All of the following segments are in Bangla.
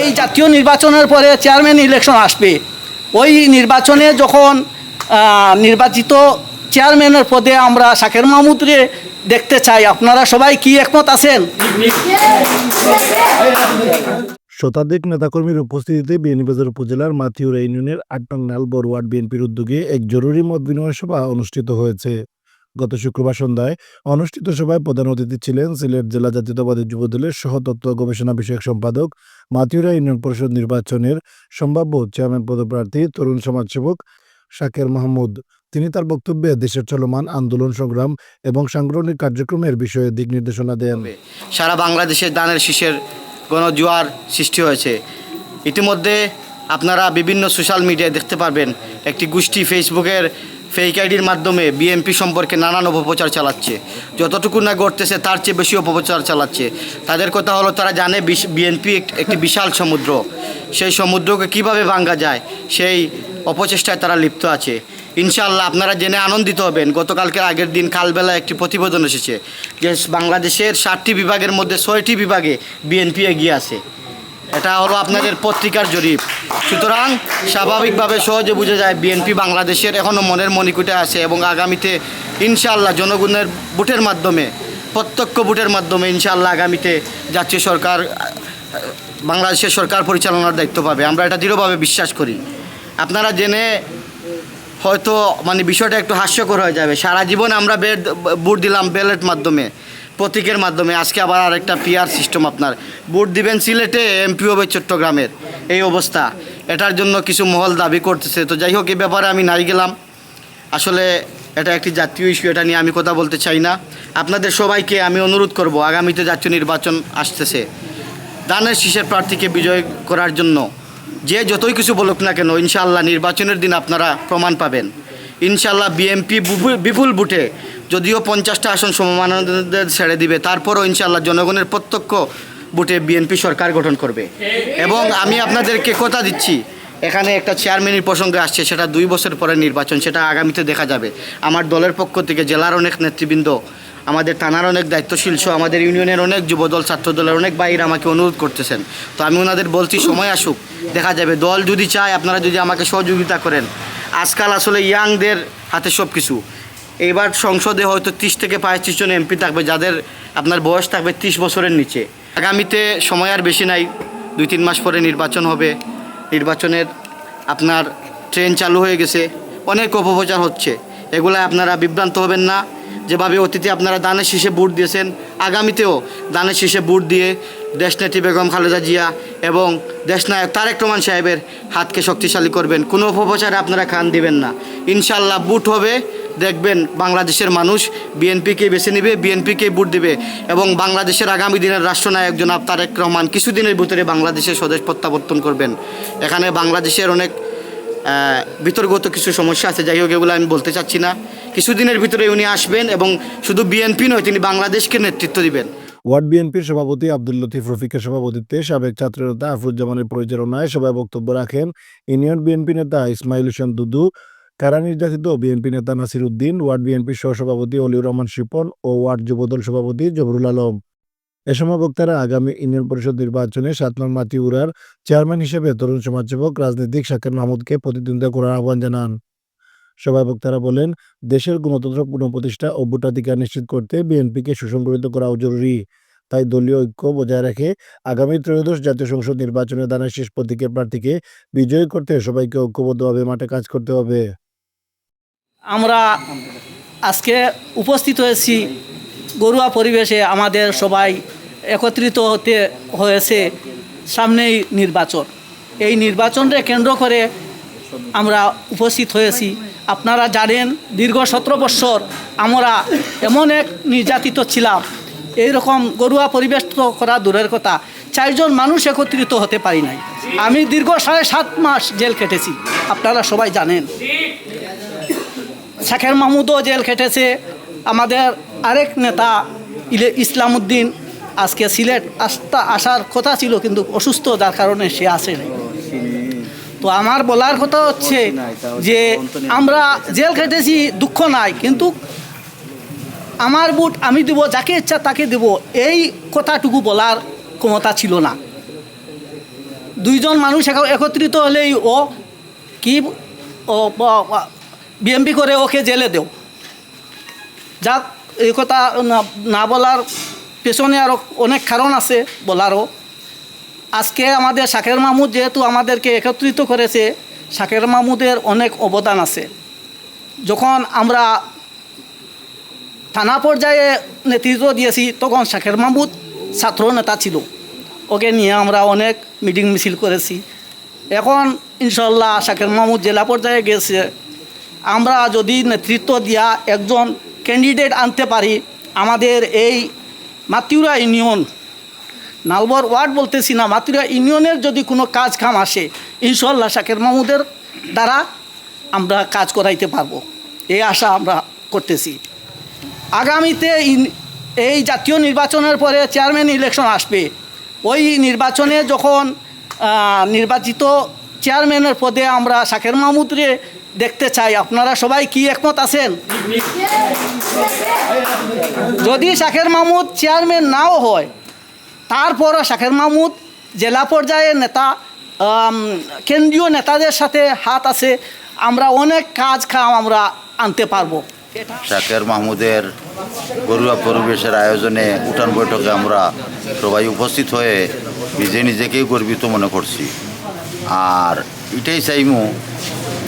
এই জাতীয় নির্বাচনের পরে চেয়ারম্যান ইলেকশন আসবে। ওই নির্বাচনে যখন নির্বাচিত চেয়ারম্যানের পদে আমরা শাকের মাহমুদরে দেখতে চাই। আপনারা সবাই কি একমত আছেন? শতাধিক নেতাকর্মীর উপস্থিতিতে বিয়ানীবাজার উপজেলার মাথিউরা ইউনিয়নের আট নং নালবর ওয়ার্ড বিএনপির উদ্যোগে এক জরুরি মত বিনিময় সভা অনুষ্ঠিত হয়েছে। গত শুক্রবার সন্ধ্যায় অনুষ্ঠিত সভায় প্রধান অতিথি ছিলেন সিলেট জেলা জাতীয়তাবাদী যুবদলের সহতত্ত্ব গবেষণা বিষয়ক সম্পাদক মাথিউরা ইউনিয়ন পরিষদ নির্বাচনের সম্ভাব্য চেয়ারম্যান পদপ্রার্থী তরুণ সমাজসেবক শাকের মাহমুদ। তিনি তার বক্তব্যে দেশের চলমান আন্দোলন সংগ্রাম এবং সাংগঠনিক কার্যক্রমের বিষয়ে দিক নির্দেশনা দেন। সারা বাংলাদেশের দানের শীষের গণজোয়ার সৃষ্টি হয়েছে। ইতিমধ্যে আপনারা বিভিন্ন সোশ্যাল মিডিয়ায় দেখতে পারবেন, একটি গোষ্ঠী ফেসবুকের ফেক আইডির মাধ্যমে বিএমপি সম্পর্কে নানান অপপ্রচার চালাচ্ছে। যতটুকু না ঘটতেছে, তার চেয়ে বেশি অপপ্রচার চালাচ্ছে। তাদের কথা হলো, তারা জানে বিএনপি একটি বিশাল সমুদ্র। সেই সমুদ্রকে কীভাবে ভাঙ্গা যায়, সেই অপচেষ্টায় তারা লিপ্ত আছে। ইনশাআল্লাহ আপনারা জেনে আনন্দিত হবেন। গতকালকের আগের দিন কালবেলা একটি প্রতিবেদন এসেছে যে বাংলাদেশের ষাটটি বিভাগের মধ্যে ছয়টি বিভাগে বিএনপি এগিয়ে আছে। এটা হলো আপনাদের পত্রিকার জরিপ। সুতরাং স্বাভাবিকভাবে সহজে বোঝা যায় বিএনপি বাংলাদেশের এখনও মনের মণিকুটে আছে এবং আগামীতে ইনশাআল্লাহ জনগণের ভোটের মাধ্যমে, প্রত্যক্ষ ভোটের মাধ্যমে ইনশাআল্লাহ আগামীতে জাতীয় সরকার, বাংলাদেশের সরকার পরিচালনার দায়িত্ব পাবে। আমরা এটা দৃঢ়ভাবে বিশ্বাস করি। আপনারা জেনে হয়তো মানে বিষয়টা একটু হাস্যকর হয়ে যাবে। সারা জীবন আমরা বেড বুট দিলাম ব্যালেট মাধ্যমে, প্রতীকের মাধ্যমে। আজকে আবার আরেকটা পিয়ার সিস্টেম আপনার। বুট দিবেন সিলেটে এমপি হবে চট্টগ্রামের। এই অবস্থা। এটার জন্য কিছু মহল দাবি করতেছে। তো যাই হোক এই ব্যাপারে আমি নাই গেলাম। আসলে এটা একটি জাতীয় ইস্যু এটা নিয়ে আমি কথা বলতে চাই না। আপনাদের সবাইকে আমি অনুরোধ করব, আগামীতে জাতীয় নির্বাচন আসতেছে। দানের শীষের প্রার্থীকে বিজয় করার জন্য। যে যতই কিছু বলুক না কেন, ইনশাআল্লাহ নির্বাচনের দিন আপনারা প্রমাণ পাবেন। ইনশাআল্লাহ বিএমপি বিপুল বুটে যদিও পঞ্চাশটা আসন সমমানদের ছেড়ে দিবে, তারপরও ইনশাআল্লাহ জনগণের প্রত্যক্ষ বুটে বিএনপি সরকার গঠন করবে। এবং আমি আপনাদেরকে কথা দিচ্ছি, এখানে একটা চেয়ারম্যানের প্রসঙ্গে আসছে, সেটা দুই বছর পরে নির্বাচন, সেটা আগামীতে দেখা যাবে। আমার দলের পক্ষ থেকে জেলার অনেক নেতৃবৃন্দ আমাদের থানার অনেক দায়িত্বশীল সহ আমাদের ইউনিয়নের অনেক যুবদল, ছাত্রদলের অনেক বাইরে আমাকে অনুরোধ করতেছেন। তো আমি ওনাদের বলছি, সময় আসুক, দেখা যাবে। দল যদি চায়, আপনারা যদি আমাকে সহযোগিতা করেন। আজকাল আসলে ইয়াংদের হাতে সব কিছু এইবার সংসদে হয়তো তিরিশ থেকে পঁয়ত্রিশ জন এমপি থাকবে, যাদের আপনার বয়স থাকবে তিরিশ বছরের নিচে। আগামীতে সময় আর বেশি নাই, দুই তিন মাস পরে নির্বাচন হবে। নির্বাচনের আপনার ট্রেন চালু হয়ে গেছে, অনেক অপপ্রচার হচ্ছে। এগুলা আপনারা বিভ্রান্ত হবেন না। যেভাবে অতীতে আপনারা দানের শীষে বুট দিয়েছেন, আগামীতেও দানের শীষে বুট দিয়ে দেশনেত্রী বেগম খালেদা জিয়া এবং দেশনায়ক তারেক রহমান সাহেবের হাতকে শক্তিশালী করবেন। কোনো অপপ্রচারে আপনারা খান দিবেন না। ইনশাল্লাহ বুট হবে, দেখবেন বাংলাদেশের মানুষ বিএনপিকে বেছে নেবে, বিএনপিকে বুট দেবে এবং বাংলাদেশের আগামী দিনের রাষ্ট্রনায়ক জনাব তারেক রহমান কিছুদিনের ভিতরে বাংলাদেশের স্বদেশ প্রত্যাবর্তন করবেন। এখানে বাংলাদেশের অনেক আহ, বিতর্কগত কিছু সমস্যা আছে। যাই হোক এগুলো আমি বলতে চাচ্ছি না। কিছুদিনের ভিতরে উনি আসবেন এবং শুধু বিএনপি নয় তিনি বাংলাদেশকে নেতৃত্ব দিবেন। ওয়ার্ড বিএনপির সভাপতি আব্দুল লতিফ রফিকের সভাপতিত্বে সাবেক ছাত্রনেতা আফরুজ্জামানের পরিচালনায় সভায় বক্তব্য রাখেন ইউনিয়ন বিএনপি নেতা ইসমাইল হোসেন দুদু কারা নির্যাতিত বিএনপি নেতা নাসির উদ্দিন ওয়ার্ড বিএনপির সহসভাপতি অলিউর রহমান শিপন ও ওয়ার্ড যুবদল সভাপতি জবরুল আলম। এ সময় বক্তারা আগামী ইউনিয়ন পরিষদ নির্বাচনে সাত নং মাতিউরার চেয়ারম্যান হিসেবে তরুণ সমাজসেবক, রাজনীতিক শাকের মাহমুদকে প্রতিদ্বন্দ্বিতা করার আহ্বান জানান। সভায় বক্তারা বলেন, দেশের গণতন্ত্র পুনঃপ্রতিষ্ঠা ও ভোটাধিকার নিশ্চিত করতে বিএনপিকে সুসংগঠিত করাও জরুরি। তাই দলীয় ঐক্য বজায় রেখে আগামী ত্রয়োদশ জাতীয় সংসদ নির্বাচনে দানের শেষ প্রতীকের প্রার্থীকে বিজয়ী করতে সবাইকে ঐক্যবদ্ধভাবে মাঠে কাজ করতে হবে। আমরা আজকে উপস্থিত হয়েছি গরুয়া পরিবেশে আমাদের সবাই একত্রিত হতে হয়েছে সামনেই নির্বাচন। এই নির্বাচনকে কেন্দ্র করে আমরা উপস্থিত হয়েছি। আপনারা জানেন, দীর্ঘ সতেরো বৎসর আমরা এমন এক নির্যাতিত ছিলাম। এইরকম গরুয়া পরিবেশ তো করা দূরের কথা। চারজন মানুষ একত্রিত হতে পারি নাই। আমি দীর্ঘ সাড়ে সাত মাস জেল কেটেছি আপনারা সবাই জানেন। শাকের মাহমুদও জেল খেটেছে। আমাদের আরেক নেতা ইলে ইসলামউদ্দিন আজকে সিলেট আসতা আসার কথা ছিল, কিন্তু অসুস্থ যার কারণে সে আসেনি তো আমার বলার কথা হচ্ছে যে আমরা জেল খেটেছি দুঃখ নাই, কিন্তু আমার বুট আমি দেব, যাকে ইচ্ছা তাকে দেব, এই কথাটুকু বলার ক্ষমতা ছিল না। দুইজন মানুষ একত্রিত হলেই ও কি ও বিএমপি করে ওকে জেলে দেও। যাক, এই কথা না- না বলার পেছনে আরও অনেক কারণ আছে বলারও। আজকে আমাদের শাকের মাহমুদ যেহেতু আমাদেরকে একত্রিত করেছে, শাকের মাহমুদের অনেক অবদান আছে। যখন আমরা থানা পর্যায়ে নেতৃত্ব দিয়েছি, তখন শাকের মাহমুদ ছাত্র নেতা ছিল। ওকে নিয়ে আমরা অনেক মিটিং মিছিল করেছি। এখন ইনশাল্লাহ শাকের মাহমুদ জেলা পর্যায়ে গেছে। আমরা যদি নেতৃত্ব দিয়া একজন ক্যান্ডিডেট আনতে পারি, আমাদের এই মাতিউরা ইউনিয়ন। নালবর ওয়ার্ড বলতেছি না, মাতিউরা ইউনিয়নের যদি কোনো কাজ কাম আসে ইনশাল্লাহ শাকের মাহমুদের দ্বারা আমরা কাজ করাইতে পারব। এই আশা আমরা করতেছি। আগামীতে এই জাতীয় নির্বাচনের পরে চেয়ারম্যান ইলেকশন আসবে। ওই নির্বাচনে যখন নির্বাচিত চেয়ারম্যানের পদে আমরা শাকের মাহমুদরে দেখতে চাই। আপনারা সবাই কি একমত আছেন? যদি শাকের মাহমুদ চেয়ারম্যান নাও হয়, তারপরও শাকের মাহমুদ জেলা পর্যায়ের নেতা কেন্দ্রীয় নেতাদের সাথে হাত আছে, আমরা অনেক কাজ খাম আমরা আনতে পারব। শাকের মাহমুদের ঘরোয়া পরিবেশের আয়োজনে উঠান বৈঠকে আমরা সবাই উপস্থিত হয়ে নিজে নিজেকেই গর্বিত মনে করছি। আর এটাই চাইমু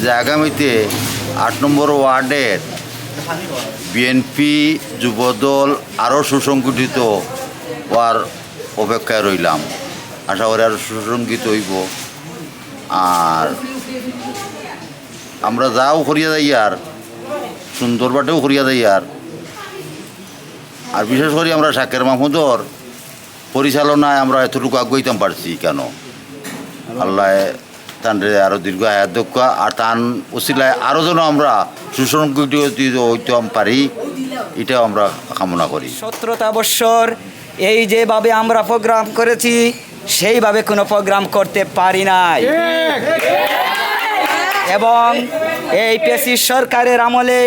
যে আগামীতে আট নম্বর ওয়ার্ডের বিএনপি যুবদল আরও সুসংগঠিত হওয়ার অপেক্ষায় রইলাম। আশা করি আরও সুসংগঠিত হইব। আর আমরা যাও করিয়া যাই আর, সুন্দর বাটেও করিয়া দেয় আর। আর বিশেষ করে আমরা শাকের মাহমুদর পরিচালনায় আমরা এতটুকু আগুইতাম পারছি কেন? আল্লাহ তানরে আরও দীর্ঘ আয়াত দক্ষ আর তান উসিলায় আরও যেন আমরা সুসংগঠিত হইতাম পারি, এটাও আমরা কামনা করি। সতেরোটা বৎসর, এই যেভাবে আমরা প্রোগ্রাম করেছি, সেইভাবে কোনো প্রোগ্রাম করতে পারি নাই। এবং এই পেশি সরকারের আমলে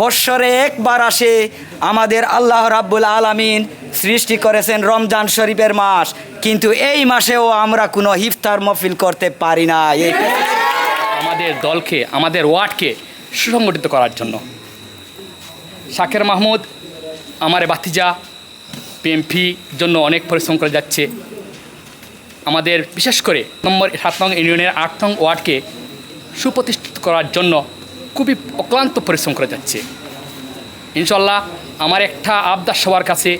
বৎসরে একবার আসে আমাদের আল্লাহ রাব্বুল আলামিন সৃষ্টি করেছেন রমজান শরীফের মাস। কিন্তু এই মাসেও আমরা কোনো ইফতার মফিল করতে পারি না। আমাদের দলকে, আমাদের ওয়ার্ডকে সুসংগঠিত করার জন্য। শাকের মাহমুদ, আমার বাতিজা পিএমপি জন্য অনেক পরিশ্রম করে যাচ্ছে। আমাদের বিশেষ করে নম্বর সাত নং ইউনিয়নের আট নং ওয়ার্ডকে সুপ্রতিষ্ঠিত করার জন্য খুবই অক্লান্ত পরিশ্রম করে যাচ্ছে। ইনশাল্লাহ আমার একটা আবদার সবার কাছে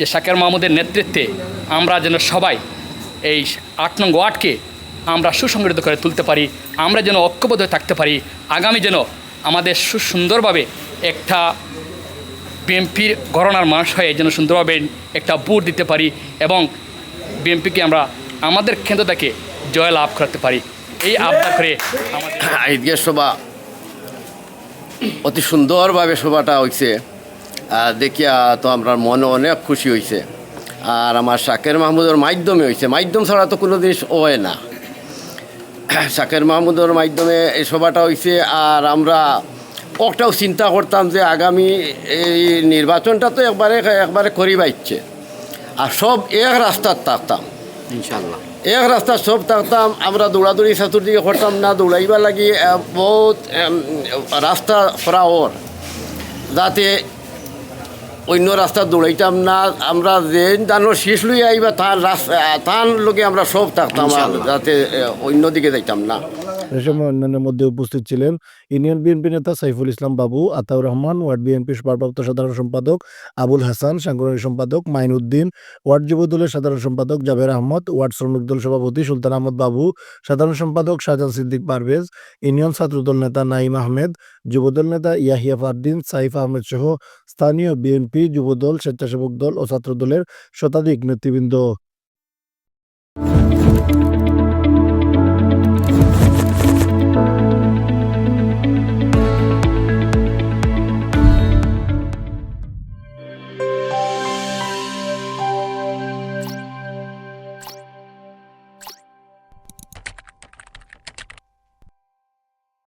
যে শাকের মাহমুদের নেতৃত্বে আমরা যেন সবাই এই আট নং ওয়ার্ডকে আমরা সুসংগঠিত করে তুলতে পারি, আমরা যেন ঐক্যবদ্ধ থাকতে পারি, আগামী যেন আমাদের সুসুন্দরভাবে একটা বিএমপির গণনার মানুষ হয়ে যেন সুন্দরভাবে একটা বুট দিতে পারি এবং বিএমপিকে আমরা আমাদের কেন্দ্র থেকে জয় লাভ করতে পারি। এই আবদার করে আমাদের আজকের সভা অতি সুন্দরভাবে সভাটা হয়েছে দেখিয়া তো আমরা মনে অনেক খুশি হয়েছে আর আমার শাকের মাহমুদের মাধ্যমে হয়েছে মাধ্যম ছাড়া তো কোনো জিনিস হয় না। শাকের মাহমুদের মাধ্যমে এই সভাটা হয়েছে আর আমরা একটাও চিন্তা করতাম যে আগামী এই নির্বাচনটা তো একবারে একবারে করিবা ইচ্ছে আর সব এক রাস্তার থাকতাম। ইনশাল্লাহ এক রাস্তা সব থাকতাম। আমরা দৌড়াদৌড়ি চতুর্দিকে করতাম না দৌড়াইবার লাগি বহুত রাস্তা করা ওর যাতে অন্য রাস্তা দৌড়াইতাম না আমরা যে দানোর শেষ লই আইবা তার রাস্তা তার লোকে আমরা সব থাকতাম যাতে অন্যদিকে অন্য দিকে যাইতাম না। এ সময় অন্যান্যের মধ্যে উপস্থিত ছিলেন ইউনিয়ন বিএনপি নেতা সাইফুল ইসলাম বাবু, আতাউর রহমান, ওয়ার্ড বিএনপির ভারপ্রাপ্ত সাধারণ সম্পাদক আবুল হাসান, সাংগঠনিক সম্পাদক মাইনুদ্দিন ওয়ার্ড যুব দলের সাধারণ সম্পাদক জাবের আহমদ, ওয়ার্ড শ্রমিক দল সভাপতি সুলতান আহমদ বাবু, সাধারণ সম্পাদক শাহজাহান সিদ্দিক পারভেজ, ইউনিয়ন ছাত্রদল নেতা নাইম আহমেদ, যুবদল নেতা ইয়াহিয়া ফারদিন, সাইফ আহমেদ সহ স্থানীয় বিএনপি যুবদল, স্বেচ্ছাসেবক দল ও ছাত্রদলের শতাধিক নেতৃবৃন্দ।